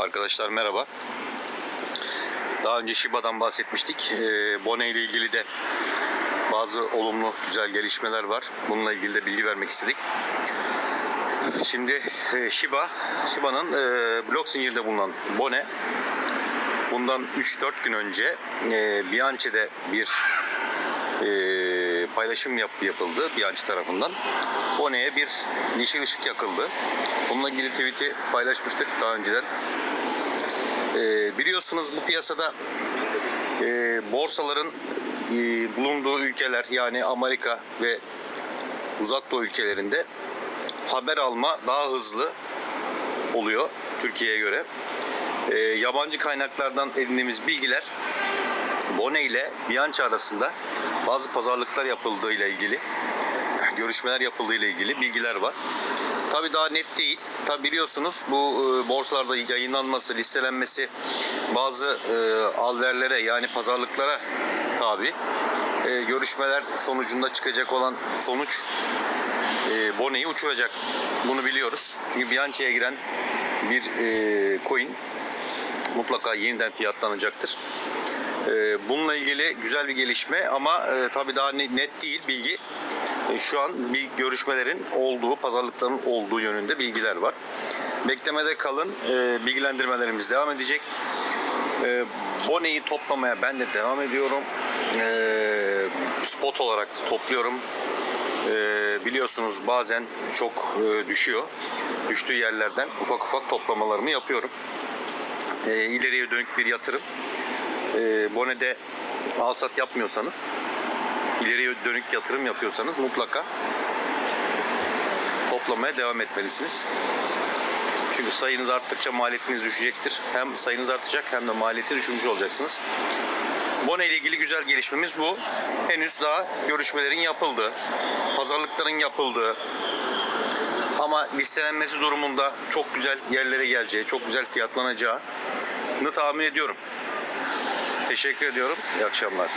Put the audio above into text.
Arkadaşlar merhaba. Daha önce Shiba'dan bahsetmiştik. Ee, Bone ile ilgili de bazı olumlu güzel gelişmeler var. Bununla ilgili de bilgi vermek istedik. Şimdi e, Shiba, Shiba'nın e, blok zincirde bulunan Bone bundan 3-4 gün önce e, Bianche'de bir e, paylaşım yap, yapıldı Bianchi tarafından. Bone'ye bir yeşil ışık yakıldı. Bununla ilgili tweet'i paylaşmıştık daha önceden. E, biliyorsunuz bu piyasada e, borsaların e, bulunduğu ülkeler yani Amerika ve uzak doğu ülkelerinde haber alma daha hızlı oluyor Türkiye'ye göre. E, yabancı kaynaklardan edindiğimiz bilgiler Bone ile Bianchi arasında bazı pazarlıklar yapıldığı ile ilgili görüşmeler yapıldığı ile ilgili bilgiler var. Tabi daha net değil. Tabi biliyorsunuz bu e, borsalarda yayınlanması, listelenmesi bazı e, alverlere yani pazarlıklara tabi. E, görüşmeler sonucunda çıkacak olan sonuç Bone'yi uçuracak. Bunu biliyoruz. Çünkü Bianchi'ye giren bir e, coin mutlaka yeniden fiyatlanacaktır. E, bununla ilgili güzel bir gelişme ama e, tabii daha ne- net değil bilgi. E, şu an bir görüşmelerin olduğu, pazarlıkların olduğu yönünde bilgiler var. Beklemede kalın. E, bilgilendirmelerimiz devam edecek. Bone'yi toplamaya ben de devam ediyorum. Spot olarak topluyorum. Biliyorsunuz bazen çok düşüyor. Düştüğü yerlerden ufak ufak toplamalarımı yapıyorum. İleriye dönük bir yatırım. E, Bone'de al sat yapmıyorsanız ileriye dönük yatırım yapıyorsanız mutlaka toplamaya devam etmelisiniz. Çünkü sayınız arttıkça maliyetiniz düşecektir. Hem sayınız artacak hem de maliyeti düşürmüş olacaksınız. Bone ile ilgili güzel gelişmemiz bu. Henüz daha görüşmelerin yapıldığı, pazarlıkların yapıldığı ama listelenmesi durumunda çok güzel yerlere geleceği, çok güzel fiyatlanacağını tahmin ediyorum. Teşekkür ediyorum. İyi akşamlar.